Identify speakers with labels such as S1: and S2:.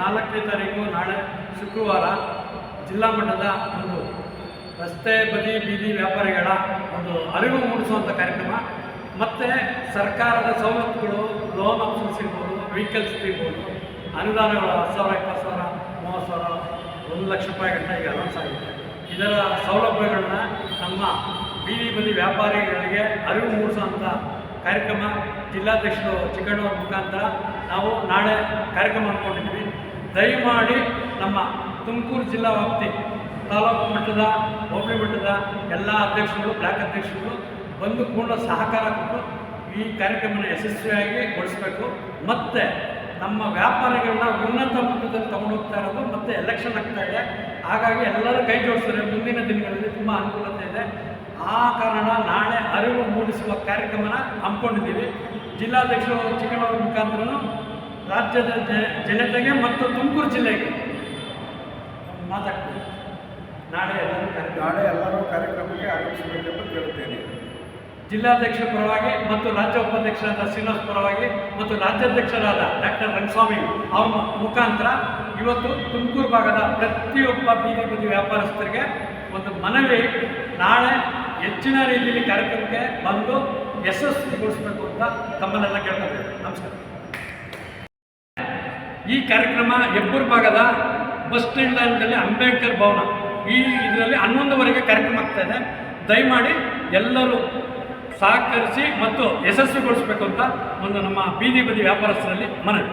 S1: ನಾಲ್ಕನೇ ತಾರೀಕು ನಾಳೆ ಶುಕ್ರವಾರ ಜಿಲ್ಲಾ ಮಟ್ಟದ ಒಂದು ರಸ್ತೆ ಬದಿ ಬೀದಿ ವ್ಯಾಪಾರಿಗಳ ಒಂದು ಅರಿವು ಮೂಡಿಸುವಂಥ ಕಾರ್ಯಕ್ರಮ. ಮತ್ತು ಸರ್ಕಾರದ ಸವಲತ್ತುಗಳು ಲೋನ್ ಆಪ್ಷನ್ಸ್ ಸಿಗ್ಬೋದು ವೆಹಿಕಲ್ಸ್ ಸಿಗ್ಬೋದು ಅನುದಾನಗಳು, ಹತ್ತು ಸಾವಿರ, ಇಪ್ಪತ್ತು ಸಾವಿರ, ಮೂವತ್ತು ಸಾವಿರ, ಒಂದು ಲಕ್ಷ ರೂಪಾಯಿ ಗಂಟೆ ಈಗ ಅನೌನ್ಸ್ ಆಗಿದೆ ಇದರ ಸೌಲಭ್ಯಗಳನ್ನ ನಮ್ಮ ಬೀದಿ ಬದಿ ವ್ಯಾಪಾರಿಗಳಿಗೆ ಅರಿವು ಮೂಡಿಸುವಂಥ ಕಾರ್ಯಕ್ರಮ ಜಿಲ್ಲಾಧ್ಯಕ್ಷರು ಚಿಕ್ಕಣ್ಣವ್ರ ಮುಖಾಂತರ ನಾವು ನಾಳೆ ಕಾರ್ಯಕ್ರಮ ಅಂದ್ಕೊಂಡಿದ್ದೀವಿ ದಯಮಾಡಿ ನಮ್ಮ ತುಮಕೂರು ಜಿಲ್ಲಾ ವ್ಯಾಪ್ತಿ, ತಾಲೂಕು ಮಟ್ಟದ, ಹೋಬಳಿ ಮಟ್ಟದ ಎಲ್ಲ ಅಧ್ಯಕ್ಷರು, ಬ್ಲಾಕ್ ಅಧ್ಯಕ್ಷರು ಬಂದು ಪೂರ್ಣ ಸಹಕಾರ ಕೊಟ್ಟು ಈ ಕಾರ್ಯಕ್ರಮನ ಯಶಸ್ವಿಯಾಗಿ ಗೊಳಿಸಬೇಕು ಮತ್ತು ನಮ್ಮ ವ್ಯಾಪಾರಿಗಳನ್ನ ಉನ್ನತ ಮಟ್ಟದಲ್ಲಿ ತಗೊಂಡು ಹೋಗ್ತಾ ಇರೋದು ಮತ್ತು ಎಲೆಕ್ಷನ್ ಆಗ್ತಾ ಇದೆ. ಹಾಗಾಗಿ ಎಲ್ಲರೂ ಕೈ ಜೋಡಿಸ್ತಾರೆ. ಮುಂದಿನ ದಿನಗಳಲ್ಲಿ ತುಂಬ ಅನುಕೂಲತೆ ಇದೆ. ಆ ಕಾರಣ ನಾಳೆ ಅರಿವು ಮೂಡಿಸುವ ಕಾರ್ಯಕ್ರಮನ ಹಮ್ಮಿಕೊಂಡಿದ್ದೀವಿ. ಜಿಲ್ಲಾಧ್ಯಕ್ಷರು ಚಿಕ್ಕಮಗಳೂರು ಮುಖಾಂತರ ರಾಜ್ಯದ ಜನತೆಗೆ ಮತ್ತು ತುಮಕೂರು ಜಿಲ್ಲೆಗೆ ಮಾತಾಡ್ತೀವಿ. ನಾಳೆ ಎಲ್ಲರೂ
S2: ನಾಳೆ ಎಲ್ಲರೂ ಕಾರ್ಯಕ್ರಮಕ್ಕೆ ಆಗಮಿಸಬೇಕೆಂದು ಕೇಳುತ್ತೇನೆ.
S1: ಜಿಲ್ಲಾಧ್ಯಕ್ಷರ ಪರವಾಗಿ ಮತ್ತು ರಾಜ್ಯ ಉಪಾಧ್ಯಕ್ಷರಾದ ಶ್ರೀನಿವಾಸ್ ಪರವಾಗಿ ಮತ್ತು ರಾಜ್ಯಾಧ್ಯಕ್ಷರಾದ ಡಾಕ್ಟರ್ ರಂಗಸ್ವಾಮಿ ಅವರ ಮುಖಾಂತರ ಇವತ್ತು ತುಮಕೂರು ಭಾಗದ ಪ್ರತಿಯೊಬ್ಬ ಬೀದಿ ಬದಿ ವ್ಯಾಪಾರಸ್ಥರಿಗೆ ಒಂದು ಮನವಿ ನಾಳೆ ಹೆಚ್ಚಿನ ರೀತಿಯಲ್ಲಿ ಕಾರ್ಯಕ್ರಮಕ್ಕೆ ಬಂದು ಯಶಸ್ವಿಗೊಳಿಸಬೇಕು ಅಂತ ತಮ್ಮನ್ನೆಲ್ಲ ಕೇಳ್ಕೊಳ್ತೇವೆ. ನಮಸ್ಕಾರ. ಈ ಕಾರ್ಯಕ್ರಮ ಹೆಬ್ಬೂರು ಭಾಗದ ಬಸ್ ಸ್ಟ್ಯಾಂಡ್ ಲೈನ್ದಲ್ಲಿ ಅಂಬೇಡ್ಕರ್ ಭವನ. ಈ ಇದರಲ್ಲಿ ಹನ್ನೊಂದುವರೆಗೆ ಕಾರ್ಯಕ್ರಮ ಆಗ್ತಾ ಇದೆ. ದಯಮಾಡಿ ಎಲ್ಲರೂ ಸಹಕರಿಸಿ ಮತ್ತು ಯಶಸ್ವಿಗೊಳಿಸಬೇಕು ಅಂತ ಒಂದು ನಮ್ಮ ಬೀದಿ ಬದಿ ವ್ಯಾಪಾರಸ್ಥರಲ್ಲಿ ಮನವಿ.